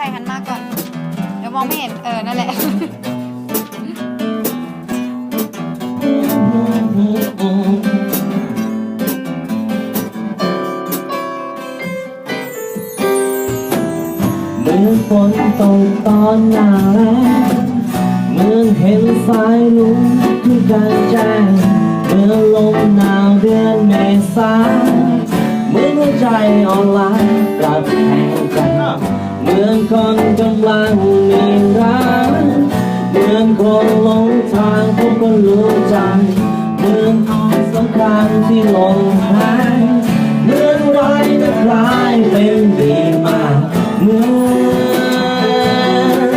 ใครหันมาก่อน เดี๋ยวมองไม่เห็น เออ นั่นแหละ เหมือนฝนตกตอนหน้าแรงเหมือนเห็นสายลุงขึ้นกลางแจ้งเหมือนลมหนาวเดือนเมษาเหมือนหัวใจอ่อนล้า มือนคนกำลังมีรักเหมือนคนหลงทางพบก็รู้ใจเหมือนออกสำคัญที่หลงหายเหมือนไรนะคลายเป็นดีมากเหมือน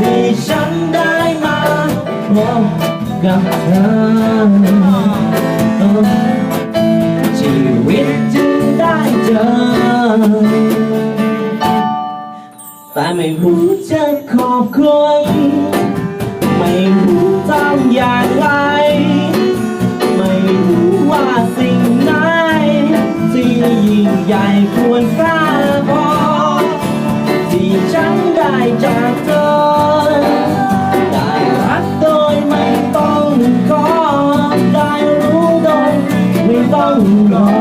ที่ฉันได้มาพบกับเธอ แต่ไม่รู้จะขอบคุณไม่รู้ทำอย่างไร ไม่รู้ว่าสิ่งไหนที่ยิ่งใหญ่ควรกล้าพอที่ฉันได้จากเธอได้รักโดยไม่ต้องขอได้รู้โดยไม่ต้องรอ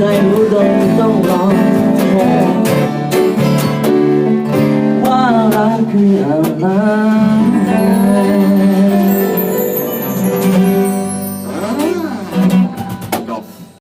ได้รู้โดยไม่ต้องรอว่ารักคืออะไร